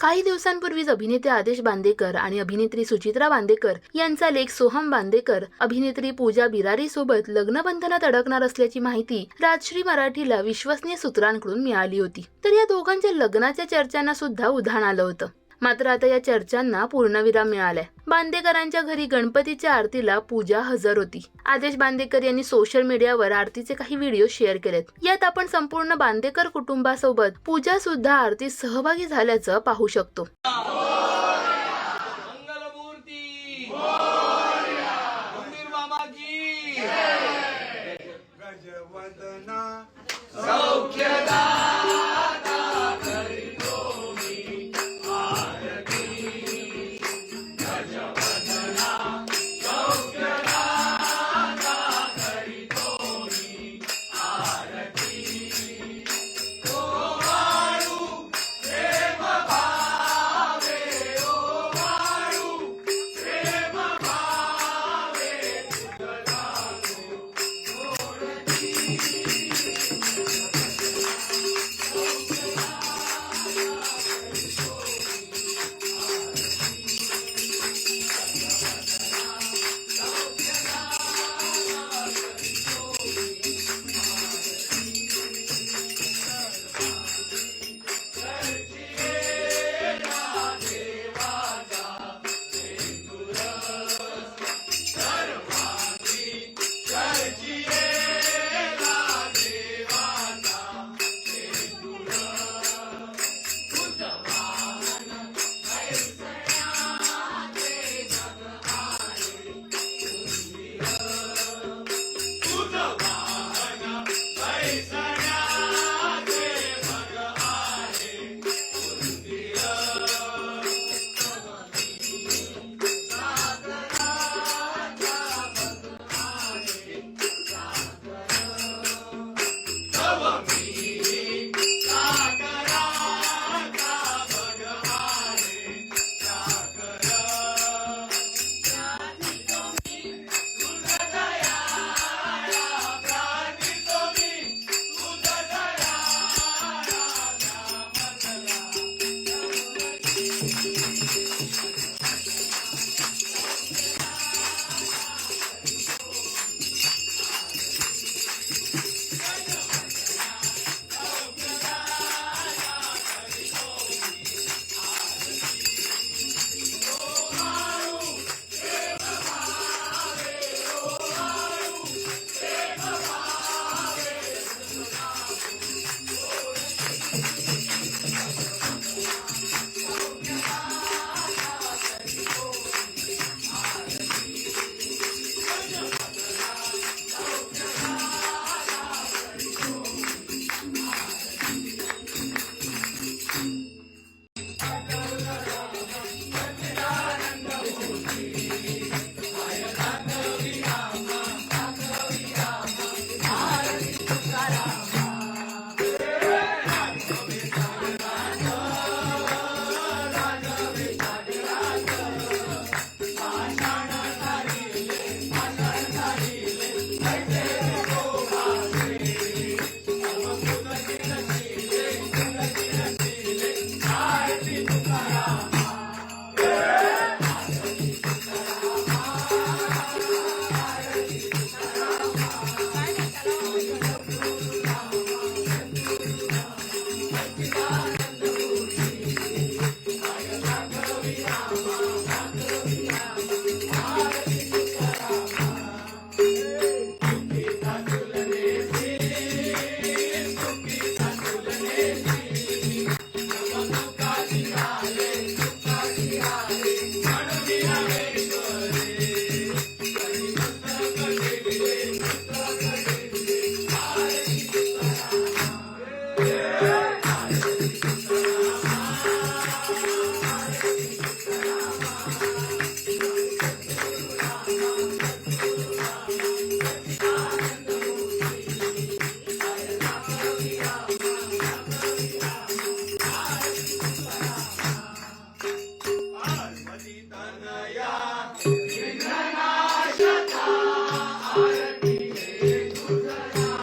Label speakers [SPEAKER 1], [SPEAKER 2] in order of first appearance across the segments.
[SPEAKER 1] काही दिवसांपूर्वीच अभिनेते आदेश बांदेकर आणि अभिनेत्री सुचित्रा बांदेकर यांचा लेख सोहम बांदेकर अभिनेत्री पूजा बिरारी सोबत लग्नबंधनात अडकणार असल्याची माहिती राजश्री मराठीला विश्वसनीय सूत्रांकडून मिळाली होती. तर या दोघांच्या लग्नाच्या चर्चांना सुद्धा उधाण आलं होतं. मात्र आता या चर्चांना पूर्णविराम मिळालाय. बांदेकरांच्या घरी गणपतीच्या आरतीला पूजा हजर होती. आदेश बांदेकर यांनी सोशल मीडियावर आरतीचे काही व्हिडिओ शेअर केलेत. यात आपण संपूर्ण बांदेकर कुटुंबासोबत पूजा सुद्धा आरतीत सहभागी झाल्याचं पाहू शकतो.
[SPEAKER 2] मंगलमूर्ती! ハハハ
[SPEAKER 3] ハ!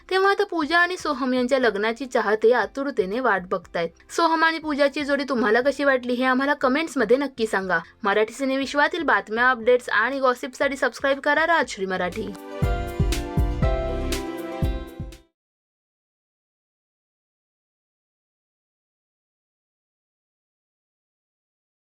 [SPEAKER 1] तेव्हा आता पूजा आणि सोहम यांच्या लग्नाची चाहते आतुरतेने वाट बघतायत. सोहम आणि पूजाची जोडी तुम्हाला कशी वाटली हे आम्हाला कमेंट्समध्ये नक्की सांगा. मराठी सिनेविश्वातील बातम्या अपडेट्स आणि गॉसिपसाठी सबस्क्राईब करा राजश्री मराठी.